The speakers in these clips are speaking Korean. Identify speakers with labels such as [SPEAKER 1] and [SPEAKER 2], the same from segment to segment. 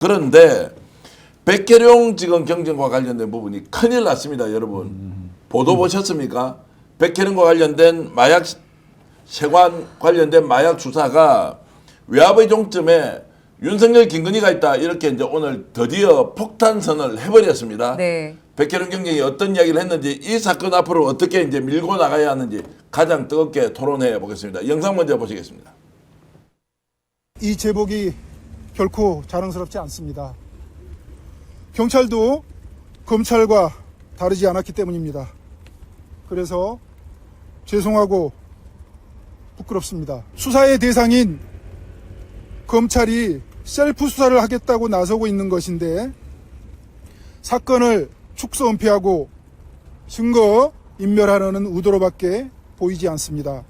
[SPEAKER 1] 그런데 백계룡 지금 경쟁과 관련된 부분이 큰일 났습니다, 여러분. 보도 보셨습니까? 백계룡과 관련된 마약 세관 관련된 마약 수사가 외압의 종점에 윤석열 김건희가 있다 이렇게 이제 오늘 드디어 폭탄선을 해버렸습니다.
[SPEAKER 2] 네.
[SPEAKER 1] 백혜련 경쟁이 어떤 이야기를 했는지 이 사건 앞으로 어떻게 이제 밀고 나가야 하는지 가장 뜨겁게 토론해 보겠습니다. 영상 먼저 보시겠습니다.
[SPEAKER 3] 이 제복이 결코 자랑스럽지 않습니다. 경찰도 검찰과 다르지 않았기 때문입니다. 그래서 죄송하고 부끄럽습니다. 수사의 대상인 검찰이 셀프 수사를 하겠다고 나서고 있는 것인데 사건을 축소 은폐하고 증거 인멸하려는 의도로밖에 보이지 않습니다.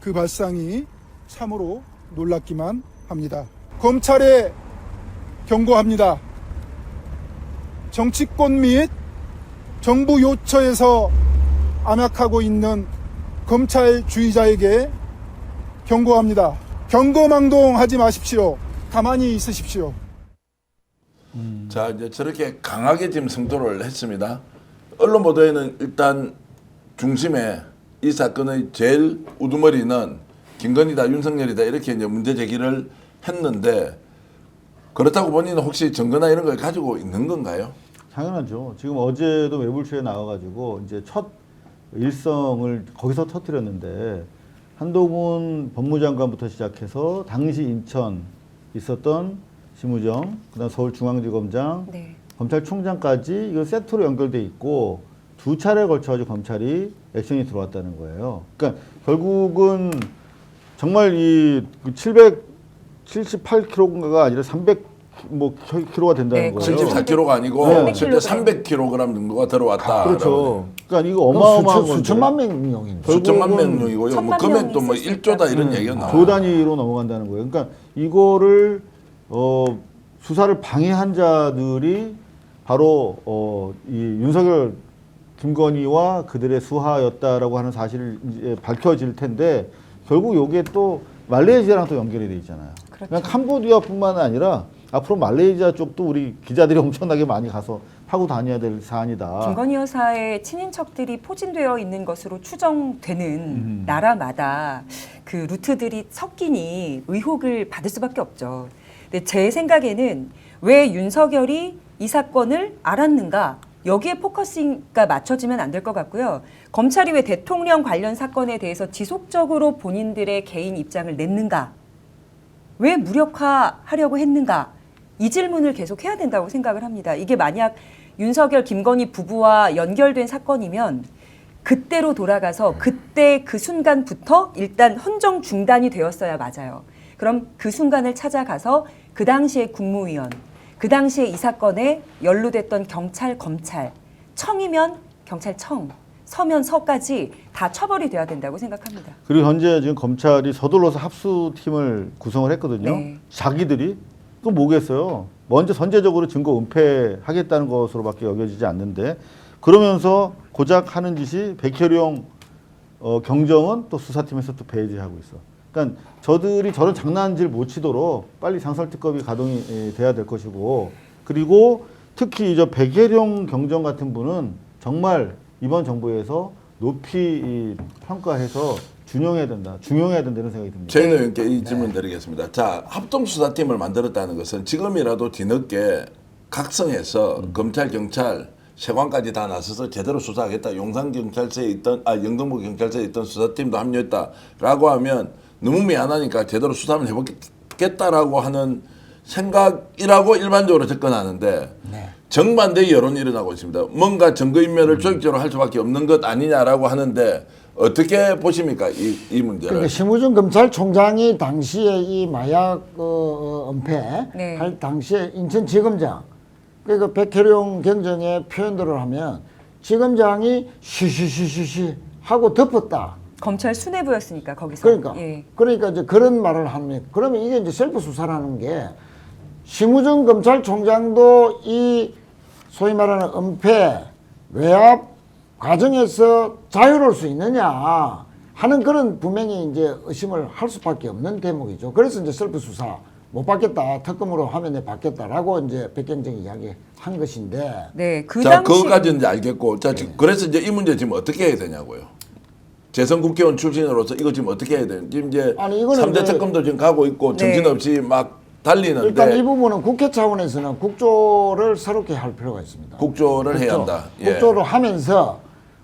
[SPEAKER 3] 그 발상이 참으로 놀랍기만 합니다. 검찰에 경고합니다. 정치권 및 정부 요처에서 암약하고 있는 검찰주의자에게 경고합니다. 경거망동하지 마십시오. 가만히 있으십시오.
[SPEAKER 1] 자 이제 저렇게 강하게 지금 성토를 했습니다. 언론 보도에는 일단 중심에 이 사건의 제일 우두머리는 김건희다 윤석열이다 이렇게 이제 문제 제기를 했는데 그렇다고 본인은 혹시 증거나 이런 걸 가지고 있는 건가요?
[SPEAKER 4] 당연하죠. 지금 어제도 매불쇼에 나와가지고 이제 첫 일성을 거기서 터뜨렸는데 한동훈 법무장관부터 시작해서 당시 인천 있었던 심우정, 그다음 서울중앙지검장,
[SPEAKER 2] 네.
[SPEAKER 4] 검찰총장까지 이거 세트로 연결돼 있고 두 차례 걸쳐가지고 검찰이 액션이 들어왔다는 거예요. 그러니까 결국은 정말 이 778kg가 아니라 300뭐 kg가 된다는
[SPEAKER 2] 네,
[SPEAKER 4] 거예요.
[SPEAKER 1] 74kg가 아니고
[SPEAKER 4] 네.
[SPEAKER 1] 실제 300kg 정도가 들어왔다.
[SPEAKER 4] 그렇죠. 그러니까 이거 어마어마한
[SPEAKER 5] 수천,
[SPEAKER 4] 건데.
[SPEAKER 5] 수천만 명용인데.
[SPEAKER 1] 수천만 명이고요. 뭐
[SPEAKER 2] 천만
[SPEAKER 1] 금액도 뭐
[SPEAKER 2] 명이 있을
[SPEAKER 1] 1조다 이런 얘기가 나와요.
[SPEAKER 4] 조 단위로 넘어간다는 거예요. 그러니까 이거를 어, 수사를 방해한 자들이 바로 어, 이 윤석열 김건희와 그들의 수하였다라고 하는 사실을 이제 밝혀질 텐데 결국 요게 또 말레이시아랑 또 연결이 돼 있잖아요.
[SPEAKER 2] 그렇죠.
[SPEAKER 4] 그냥 캄보디아뿐만 아니라 앞으로 말레이시아 쪽도 우리 기자들이 엄청나게 많이 가서 하고 다녀야 될 사안이다.
[SPEAKER 2] 김건희 여사의 친인척들이 포진되어 있는 것으로 추정되는
[SPEAKER 4] 음.
[SPEAKER 2] 나라마다 그 루트들이 섞이니 의혹을 받을 수밖에 없죠. 근데 제 생각에는 왜 윤석열이 이 사건을 알았는가? 여기에 포커싱가 맞춰지면 안 될 것 같고요. 검찰이 왜 대통령 관련 사건에 대해서 지속적으로 본인들의 개인 입장을 냈는가? 왜 무력화하려고 했는가? 이 질문을 계속 해야 된다고 생각을 합니다. 이게 만약 윤석열, 김건희 부부와 연결된 사건이면 그때로 돌아가서 그때 그 순간부터 일단 헌정 중단이 되었어야 맞아요. 그럼 그 순간을 찾아가서 그 당시의 국무위원, 그 당시에 이 사건에 연루됐던 경찰, 검찰, 청이면 경찰청, 서면 서까지 다 처벌이 돼야 된다고 생각합니다.
[SPEAKER 4] 그리고 현재 지금 검찰이 서둘러서 합수팀을 구성을 했거든요.
[SPEAKER 2] 네.
[SPEAKER 4] 자기들이 또 뭐겠어요? 먼저 선제적으로 증거 은폐하겠다는 것으로밖에 여겨지지 않는데 그러면서 고작 하는 짓이 백혈용 어, 경정은 또 수사팀에서 또 배제하고 있어. 그러니까 저들이 저런 장난질 못 치도록 빨리 장설특검이 가동이 에, 돼야 될 것이고 그리고 특히 저 백혜룡 경정 같은 분은 정말 이번 정부에서 높이 이 평가해서 준용해야 된다, 중용해야 된다는 생각이 듭니다.
[SPEAKER 1] 최인 의원께 이 질문 드리겠습니다. 자, 합동수사팀을 만들었다는 것은 지금이라도 뒤늦게 각성해서 검찰, 경찰, 세관까지 다 나서서 제대로 수사하겠다. 용산 경찰서에 있던, 아, 영등포 경찰서에 있던 수사팀도 합류했다라고 하면 너무 미안하니까 제대로 수사 한번 해보겠다라고 하는 생각이라고 일반적으로 접근하는데 정반대의 여론이 일어나고 있습니다. 뭔가 증거인멸을 조직적으로 할 수밖에 없는 것 아니냐라고 하는데 어떻게 보십니까? 이, 이 문제를.
[SPEAKER 5] 그러니까 심우준 검찰총장이 당시에 이 마약 어, 어, 은폐
[SPEAKER 2] 네.
[SPEAKER 5] 할 당시에 인천지검장 그러니까 백혜룡 경정의 표현대로 하면 지검장이 쉬쉬쉬쉬쉬 하고 덮었다.
[SPEAKER 2] 검찰 수뇌부였으니까 거기서.
[SPEAKER 5] 그러니까
[SPEAKER 2] 예.
[SPEAKER 5] 그러니까 이제 그런 말을 합니다. 그러면 이게 이제 셀프 수사라는 게 심우준 검찰총장도 이 소위 말하는 은폐 외압 과정에서 자유로울 수 있느냐 하는 그런 분명히 이제 의심을 할 수밖에 없는 대목이죠. 그래서 이제 셀프 수사 못 받겠다 특검으로 하면 내 받겠다라고 이제 백경정이 이야기한 것인데
[SPEAKER 2] 네, 그
[SPEAKER 1] 자,
[SPEAKER 2] 당시
[SPEAKER 1] 그거까지는 이제 알겠고. 자, 지금 그래서 이제 이 문제 지금 어떻게 해야 되냐고요. 재선 국회의원 출신으로서 이거 지금 어떻게 해야 되는 지금 이제
[SPEAKER 5] 아니, 이거는
[SPEAKER 1] 삼대
[SPEAKER 5] 이제-
[SPEAKER 1] 특검도 지금 가고 있고
[SPEAKER 2] 네.
[SPEAKER 1] 정신없이 막 달리는데
[SPEAKER 5] 일단 이 부분은 국회 차원에서는 국조를 새롭게 할 필요가 있습니다.
[SPEAKER 1] 국조를 해야
[SPEAKER 5] 국조.
[SPEAKER 1] 한다. 예.
[SPEAKER 5] 국조를 하면서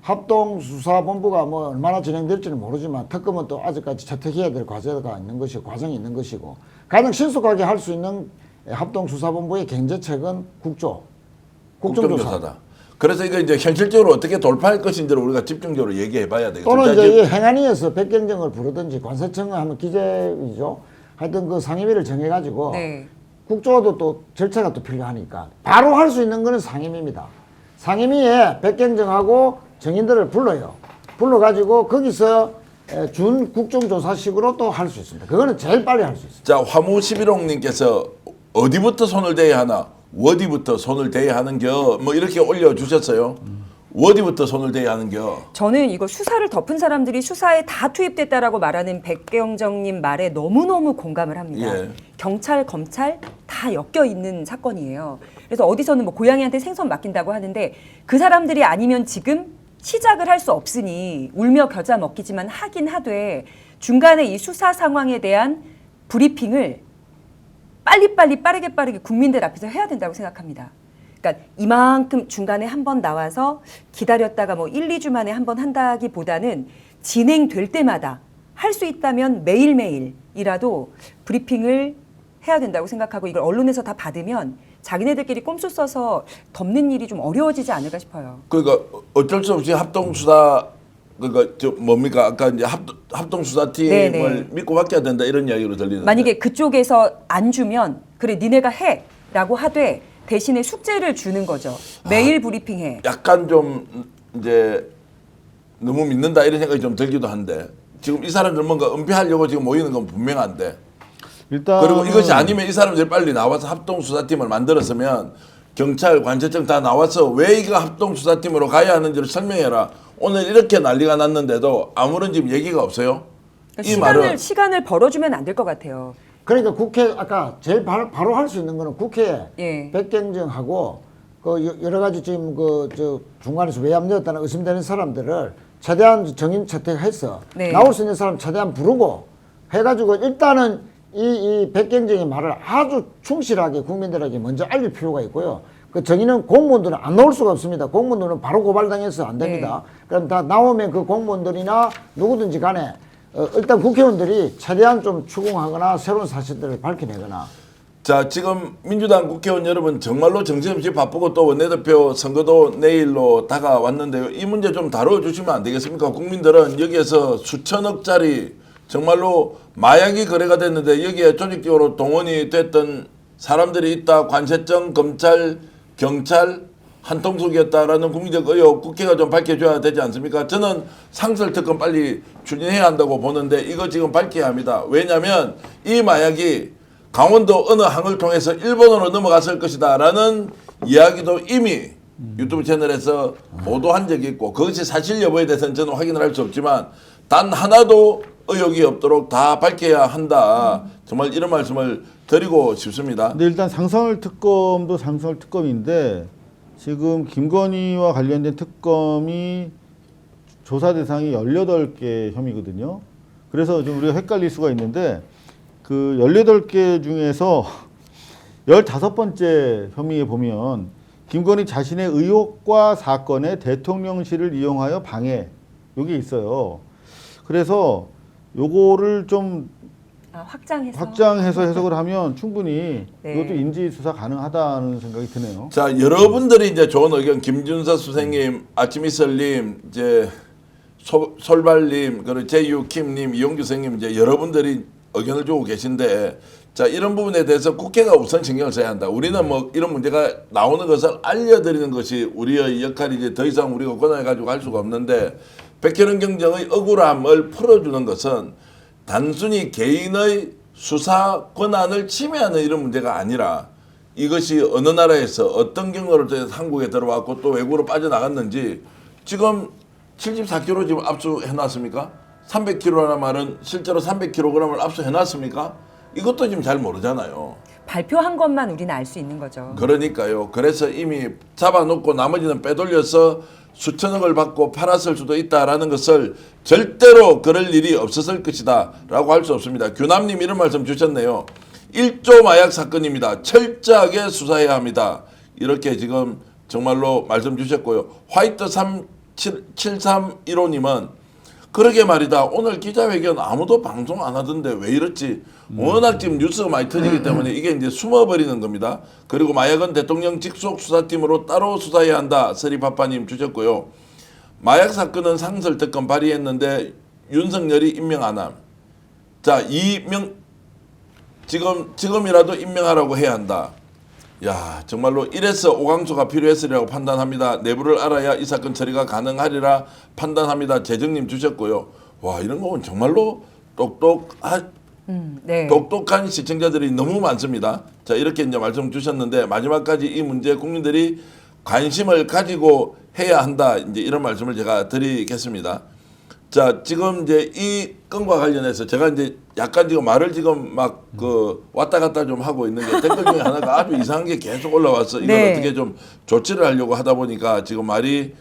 [SPEAKER 5] 합동수사본부가 뭐 얼마나 진행될지는 모르지만 특검은 또 아직까지 채택해야 될 과제가 있는 것이고 과정이 있는 것이고 가장 신속하게 할 수 있는 합동수사본부의 경제책은 국조, 국정조사.
[SPEAKER 1] 국정조사다. 그래서 이거 이제 현실적으로 어떻게 돌파할 것인지를 우리가 집중적으로 얘기해 봐야 되겠죠.
[SPEAKER 5] 또는
[SPEAKER 1] 자,
[SPEAKER 5] 이제 행안위에서 백경정을 부르든지 관세청을 하면 기재위죠. 하여튼 그 상임위를 정해가지고
[SPEAKER 2] 네.
[SPEAKER 5] 국조도 또 절차가 또 필요하니까 바로 할 수 있는 거는 상임위입니다. 상임위에 백경정하고 정인들을 불러요. 불러가지고 거기서 에, 준 국정조사식으로 또 할 수 있습니다. 그거는 제일 빨리 할 수 있습니다.
[SPEAKER 1] 자 화무 11홍님께서 어디부터 손을 대야 하나 어디부터 손을 대야 하는겨 뭐 이렇게 올려주셨어요. 어디부터 손을 대야 하는겨
[SPEAKER 2] 저는 이거 수사를 덮은 사람들이 수사에 다 투입됐다라고 말하는 백경정님 말에 너무너무 공감을 합니다.
[SPEAKER 1] 예.
[SPEAKER 2] 경찰, 검찰 다 엮여 있는 사건이에요. 그래서 어디서는 뭐 고양이한테 생선 맡긴다고 하는데 그 사람들이 아니면 지금 시작을 할 수 없으니 울며 겨자 먹기지만 하긴 하되 중간에 이 수사 상황에 대한 브리핑을 빨리빨리 빠르게 빠르게 국민들 앞에서 해야 된다고 생각합니다. 그러니까 이만큼 중간에 한 번 나와서 기다렸다가 뭐 1, 2주 만에 한 번 한다기보다는 진행될 때마다 할 수 있다면 매일매일이라도 브리핑을 해야 된다고 생각하고 이걸 언론에서 다 받으면 자기네들끼리 꼼수 써서 덮는 일이 좀 어려워지지 않을까 싶어요.
[SPEAKER 1] 그러니까 어쩔 수 없이 합동수사 그러니까 저 뭡니까 아까 이제 합, 합동 수사팀을
[SPEAKER 2] 네네.
[SPEAKER 1] 믿고 맡겨야 된다 이런 이야기로 들리는데
[SPEAKER 2] 만약에 그쪽에서 안 주면 그래 니네가 해라고 하되 대신에 숙제를 주는 거죠. 매일 브리핑해.
[SPEAKER 1] 약간 좀 이제 너무 믿는다 이런 생각이 좀 들기도 한데 지금 이 사람들 뭔가 은폐하려고 지금 모이는 건 분명한데
[SPEAKER 4] 일단
[SPEAKER 1] 그리고 이것이 아니면 이 사람들이 빨리 나와서 합동 수사팀을 만들었으면 경찰 관세청 다 나와서 왜 이거 합동수사팀으로 가야 하는지를 설명해라 오늘 이렇게 난리가 났는데도 아무런 지금 얘기가 없어요
[SPEAKER 2] 그러니까
[SPEAKER 1] 이
[SPEAKER 2] 시간을
[SPEAKER 1] 말은
[SPEAKER 2] 시간을 벌어주면 안 될 것 같아요.
[SPEAKER 5] 그러니까 국회 아까 제일 바로, 바로 할 수 있는 거는 국회에
[SPEAKER 2] 예.
[SPEAKER 5] 백경정하고 그 여- 여러 가지 지금 그 저 중간에서 외압되었다는 의심되는 사람들을 최대한 정인 채택해서
[SPEAKER 2] 네.
[SPEAKER 5] 나올 수 있는 사람 최대한 부르고 해가지고 일단은 이, 이 백경정의 말을 아주 충실하게 국민들에게 먼저 알릴 필요가 있고요. 그 정의는 공무원들은 안 나올 수가 없습니다. 공무원들은 바로 고발당해서 안 됩니다. 그럼 다 나오면 그 공무원들이나 누구든지 간에 어, 일단 국회의원들이 최대한 좀 추궁하거나 새로운 사실들을 밝혀내거나
[SPEAKER 1] 자 지금 민주당 국회의원 여러분 정말로 정신없이 바쁘고 또 원내대표 선거도 내일로 다가왔는데요 이 문제 좀 다뤄주시면 안 되겠습니까 국민들은 여기에서 수천억짜리 정말로 마약이 거래가 됐는데 여기에 조직적으로 동원이 됐던 사람들이 있다 관세청 검찰 경찰 한 통속이었다라는 국민적 의혹 국회가 좀 밝혀줘야 되지 않습니까? 저는 상설 특검 빨리 추진해야 한다고 보는데 이거 지금 밝혀야 합니다. 왜냐하면 이 마약이 강원도 어느 항을 통해서 일본으로 넘어갔을 것이다라는 이야기도 이미 유튜브 채널에서 보도한 적이 있고 그것이 사실 여부에 대해서는 저는 확인을 할 수 없지만 단 하나도 의혹이 없도록 다 밝혀야 한다. 정말 이런 말씀을 드리고 싶습니다.
[SPEAKER 4] 근데 일단 상설 특검도 상설 특검인데 지금 김건희와 관련된 특검이 조사 대상이 18개 혐의거든요. 그래서 좀 우리가 헷갈릴 수가 있는데 그 18개 중에서 15번째 혐의에 보면 김건희 자신의 의혹과 사건에 대통령실을 이용하여 방해 요게 있어요. 그래서 요거를 좀
[SPEAKER 2] 아, 확장해서
[SPEAKER 4] 확장해서 해석을 하면 충분히
[SPEAKER 2] 네.
[SPEAKER 4] 이것도 인지 수사 가능하다는 생각이 드네요.
[SPEAKER 1] 자, 여러분들이 이제 좋은 의견, 김준서 선생님, 아침이설님, 이제 소, 솔발님, 그리고 제유킴님, 이용규 선생님, 이제 여러분들이 의견을 주고 계신데, 자, 이런 부분에 대해서 국회가 우선 신경을 써야 한다. 우리는 뭐 이런 문제가 나오는 것을 알려드리는 것이 우리의 역할이지 더 이상 우리가 권한해가지고 할 수가 없는데, 백현은 경정의 억울함을 풀어주는 것은 단순히 개인의 수사 권한을 침해하는 이런 문제가 아니라 이것이 어느 나라에서 어떤 경로를 통해서 한국에 들어왔고 또 외국으로 빠져나갔는지 지금 74kg 지금 압수해 놨습니까? 300kg라는 말은 실제로 300kg을 압수해 놨습니까? 이것도 지금 잘 모르잖아요.
[SPEAKER 2] 발표한 것만 우리는 알 수 있는 거죠.
[SPEAKER 1] 그러니까요. 그래서 이미 잡아놓고 나머지는 빼돌려서 수천억을 받고 팔았을 수도 있다라는 것을 절대로 그럴 일이 없었을 것이다라고 할 수 없습니다. 규남님 이런 말씀 주셨네요. 1조 마약 사건입니다. 철저하게 수사해야 합니다. 이렇게 지금 정말로 말씀 주셨고요. 화이트 7315님은 그러게 말이다. 오늘 기자회견 아무도 방송 안 하던데 왜 이렇지? 워낙 지금 뉴스가 많이 터지기 때문에 이게 이제 숨어버리는 겁니다. 그리고 마약은 대통령 직속 수사팀으로 따로 수사해야 한다. 서리파파님 주셨고요. 마약 사건은 상설 특검 발의했는데 윤석열이 임명 안 함. 자, 이명 지금 지금이라도 임명하라고 해야 한다. 야 정말로 이래서 오강수가 필요했으리라고 판단합니다. 내부를 알아야 이 사건 처리가 가능하리라 판단합니다. 재정님 주셨고요. 와 이런 거 보면 정말로 똑똑한
[SPEAKER 2] 음, 네.
[SPEAKER 1] 똑똑한 시청자들이 너무 많습니다. 자 이렇게 이제 말씀 주셨는데 마지막까지 이 문제 국민들이 관심을 가지고 해야 한다. 이제 이런 말씀을 제가 드리겠습니다. 자 지금 이제 이 건과 관련해서 제가 이제 약간 지금 말을 지금 막 그 왔다 갔다 좀 하고 있는 게 댓글 중에 하나가 아주 이상한 게 계속 올라와서 이걸
[SPEAKER 2] 네.
[SPEAKER 1] 어떻게 좀 조치를 하려고 하다 보니까 지금 말이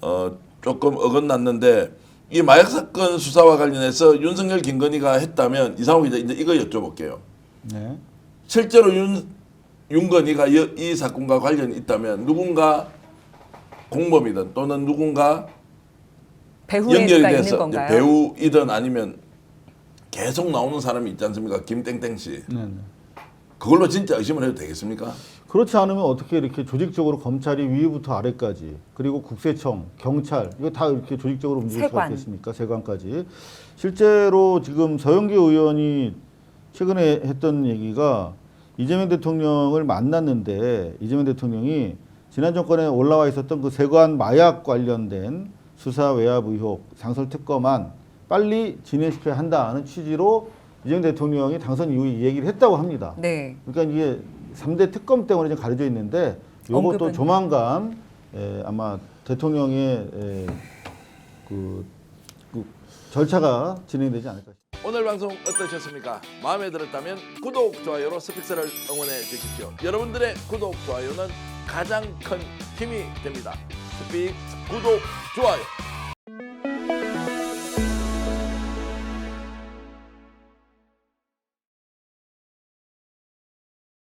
[SPEAKER 1] 어 조금 어긋났는데 이 마약 사건 수사와 관련해서 윤석열 김건희가 했다면 이상호 기자 이제 이거 여쭤볼게요.
[SPEAKER 4] 네.
[SPEAKER 1] 실제로 윤 윤건희가 이, 이 사건과 관련이 있다면 누군가 공범이든 또는 누군가 연결이
[SPEAKER 2] 있는
[SPEAKER 1] 돼서 이제
[SPEAKER 2] 건가요?
[SPEAKER 1] 배우이든 아니면 계속 나오는 사람이 있지 않습니까? 김땡땡 씨.
[SPEAKER 4] 네, 네.
[SPEAKER 1] 그걸로 진짜 의심을 해도 되겠습니까?
[SPEAKER 4] 그렇지 않으면 어떻게 이렇게 조직적으로 검찰이 위부터 아래까지 그리고 국세청, 경찰 이거 다 이렇게 조직적으로 움직일 수가
[SPEAKER 2] 세관.
[SPEAKER 4] 있겠습니까? 세관까지 실제로 지금 서영기 의원이 최근에 했던 얘기가 이재명 대통령을 만났는데 이재명 대통령이 지난 정권에 올라와 있었던 그 세관 마약 관련된 수사 외압 의혹 상설 특검안 빨리 진행시켜야 한다는 취지로 이재명 대통령이 당선 이후에 이 얘기를 했다고 합니다.
[SPEAKER 2] 네.
[SPEAKER 4] 그러니까 이게 3대 특검 때문에 좀 가려져 있는데 요것도. 조만간 에, 아마 대통령의 에, 그, 그 절차가 진행되지 않을까 싶습니다.
[SPEAKER 1] 오늘 방송 어떠셨습니까? 마음에 들었다면 구독, 좋아요로 스픽스를 응원해 주십시오. 여러분들의 구독, 좋아요는 가장 큰 힘이 됩니다. 스픽 구독, 좋아요